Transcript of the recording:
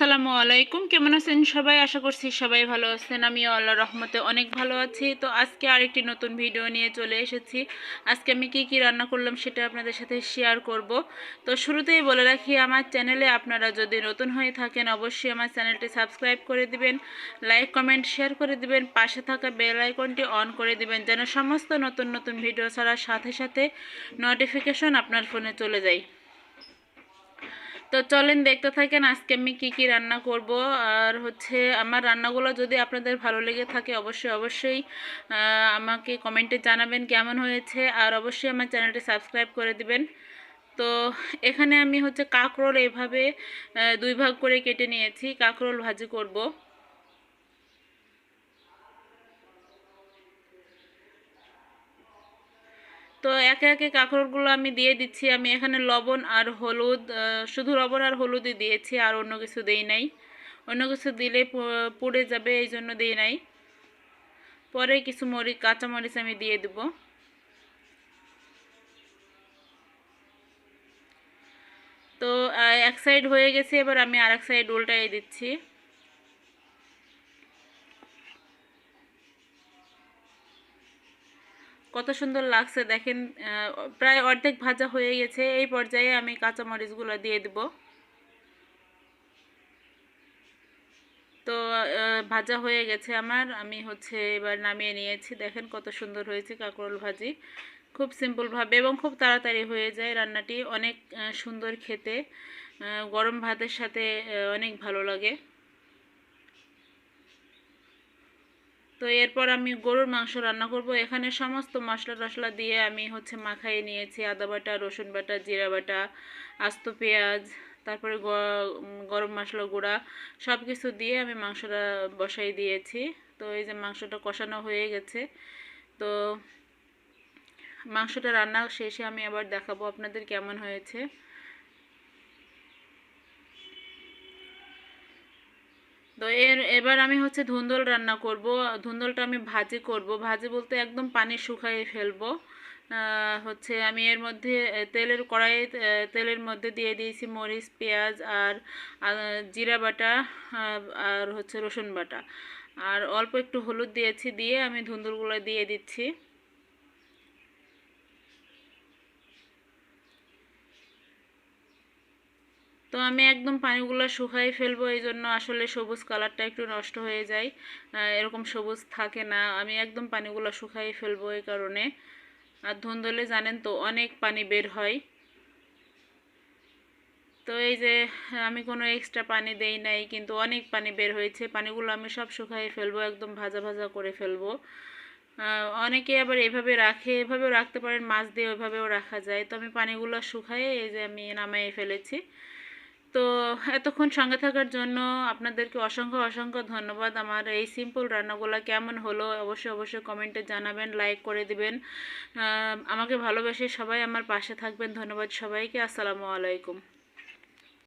আসসালামু আলাইকুম। কেমন আছেন সবাই? আশা করছি সবাই ভালো আছেন। আমি আল্লাহ রহমতে অনেক ভালো আছি। তো আজকে আরেকটি নতুন ভিডিও নিয়ে চলে এসেছি। আজকে আমি কি কি রান্না করলাম সেটা আপনাদের সাথে শেয়ার করব। তো শুরুতেই বলে রাখি, আমার চ্যানেলে আপনারা যদি নতুন হয়ে থাকেন, অবশ্যই আমার চ্যানেলটি সাবস্ক্রাইব করে দিবেন লাইক কমেন্ট শেয়ার করে দিবেন, পাশে থাকা বেল আইকনটি অন করে দিবেন, যেন সমস্ত নতুন নতুন ভিডিও ছাড়ার সাথে সাথে নোটিফিকেশন আপনার ফোনে চলে যায়। তো চলেন দেখতে থাকেন আজকে আমি কি কি রান্না করব। আর হচ্ছে আমার রান্নাগুলো যদি আপনাদের ভালো লেগে থাকে অবশ্যই অবশ্যই আমাকে কমেন্টে জানাবেন কেমন হয়েছে। আর অবশ্যই আমার চ্যানেলটি সাবস্ক্রাইব করে দিবেন। তো এখানে আমি হচ্ছে কাঁকরোল এভাবে দুই ভাগ করে কেটে নিয়েছি, কাঁকরোল ভাজি করব। তো একে একে কাঁকরোলগুলো আমি দিয়ে দিচ্ছি। আমি এখানে লবণ আর হলুদ শুধু লবণ আর হলুদই দিয়েছি, আর অন্য কিছু দেই নাই। অন্য কিছু দিলে পুড়ে যাবে, এই জন্য দিই নাই। পরে কিছু মরিচ কাঁচা মরিচ আমি দিয়ে দেব। তো এক সাইড হয়ে গেছে, এবার আমি আর এক সাইড উল্টাই দিচ্ছি। কত সুন্দর লাগছে, দেখেন প্রায় অর্ধেক ভাজা হয়ে গেছে, এই পর্যায়ে আমি কাঁচা মরিচগুলো দিয়ে দেব। তো ভাজা হয়ে গেছে আমার, আমি হচ্ছে এবার নামিয়ে নিয়েছি, দেখেন কত সুন্দর হয়েছে কাঁকরোল ভাজি। খুব সিম্পলভাবে এবং খুব তাড়াতাড়ি হয়ে যায় রান্নাটি, অনেক সুন্দর খেতে গরম ভাতের সাথে অনেক ভালো লাগে। তো এরপর আমি গরুর মাংস রান্না করব। এখানে সমস্ত মশলা টশলা দিয়ে আমি হচ্ছে মাখাই নিয়েছি। আদা বাটা, রসুন বাটা, জিরা বাটা, আস্ত পেঁয়াজ, তারপরে গরম মশলা গুঁড়া সব কিছু দিয়ে আমি মাংসটা বসাই দিয়েছি। তো এই যে মাংসটা কষানো হয়ে গেছে। তো মাংসটা রান্না শেষে আমি আবার দেখাবো আপনাদের কেমন হয়েছে। তো এর এবার আমি হচ্ছে ধুন্দল রান্না করব। ধুন্দলটা আমি ভাজি করব। ভাজি বলতে একদম পানি শুকাই ফেলব। হচ্ছে আমি এর মধ্যে তেলের কড়াইয়ে আহ, তেলের মধ্যে দিয়ে দিয়েছি মরিচ পেঁয়াজ আর জিরা বাটা আর হচ্ছে রসুন বাটা। আর অল্প একটু হলুদ দিয়েছি দিয়ে আমি ধুন্দুলগুলো দিয়ে দিচ্ছি। তো আমি একদম পানিগুলো শুকাই ফেলব, এই জন্য আসলে সবুজ কালারটা একটু নষ্ট হয়ে যায়। এরকম সবুজ থাকে না, আমি একদম পানিগুলো শুকাই ফেলব এই কারণে। আর ধুন্দলে জানেন তো, অনেক পানি বের হয়। তো এই যে, আমি কোনো এক্সট্রা পানি দেই নাই, কিন্তু অনেক পানি বের হয়েছে, পানিগুলো আমি সব শুকাই ফেলব, একদম ভাজা ভাজা করে ফেলব। অনেকে আবার এভাবে রাখে, এভাবেও রাখতে পারেন, মাছ দিয়ে ওইভাবেও রাখা যায়। তো আমি পানিগুলো শুকাই এই যে আমি নামাই ফেলেছি। তো এতক্ষণ সঙ্গে থাকার জন্য আপনাদেরকে অসংখ্য অসংখ্য ধন্যবাদ। আমার এই সিম্পল রান্নাগুলো কেমন হলো অবশ্যই অবশ্যই কমেন্টে জানাবেন লাইক করে দিবেন। আমাকে ভালোবেসে সবাই আমার পাশে থাকবেন। ধন্যবাদ সবাইকে। আসসালামু আলাইকুম।